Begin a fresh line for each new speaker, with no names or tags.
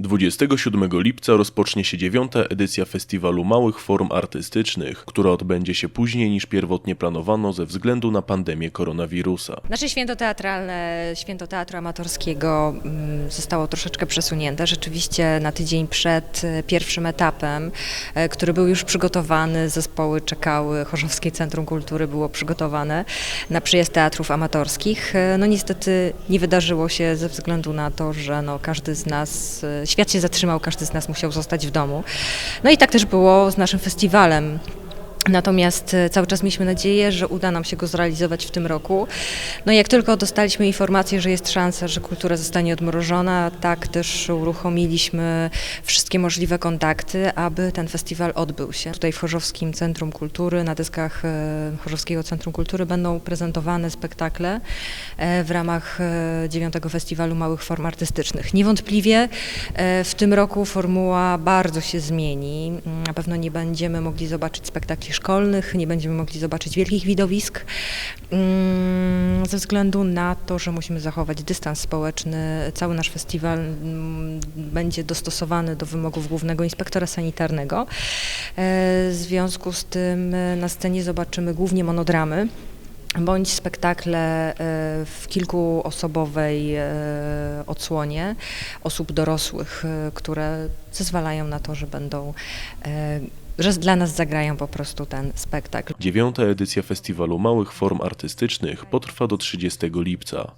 27 lipca rozpocznie się dziewiąta edycja Festiwalu Małych Form Artystycznych, która odbędzie się później niż pierwotnie planowano ze względu na pandemię koronawirusa.
Nasze święto teatralne, święto teatru amatorskiego mm, zostało troszeczkę przesunięte. Rzeczywiście na tydzień przed e, pierwszym etapem, e, który był już przygotowany, zespoły czekały, Chorzowskie Centrum Kultury było przygotowane na przyjazd teatrów amatorskich. E, No niestety nie wydarzyło się ze względu na to, że no, każdy z nas, świat się zatrzymał, każdy z nas musiał zostać w domu. No i tak też było z naszym festiwalem. Natomiast e, cały czas mieliśmy nadzieję, że uda nam się go zrealizować w tym roku. No i jak tylko dostaliśmy informację, że jest szansa, że kultura zostanie odmrożona, tak też uruchomiliśmy wszystkie możliwe kontakty, aby ten festiwal odbył się. Tutaj w Chorzowskim Centrum Kultury, na deskach e, Chorzowskiego Centrum Kultury będą prezentowane spektakle e, w ramach e, dziewiątego Festiwalu Małych Form Artystycznych. Niewątpliwie w tym roku formuła bardzo się zmieni. Na pewno nie będziemy mogli zobaczyć spektakli szkolnych, nie będziemy mogli zobaczyć wielkich widowisk, mm, ze względu na to, że musimy zachować dystans społeczny. Cały nasz festiwal mm, będzie dostosowany do wymogów głównego inspektora sanitarnego. E, W związku z tym na scenie zobaczymy głównie monodramy bądź spektakle e, w kilkuosobowej e, odsłonie osób dorosłych, które zezwalają na to, że będą, że dla nas zagrają po prostu ten spektakl.
Dziewiąta edycja Festiwalu Małych Form Artystycznych potrwa do 30 lipca.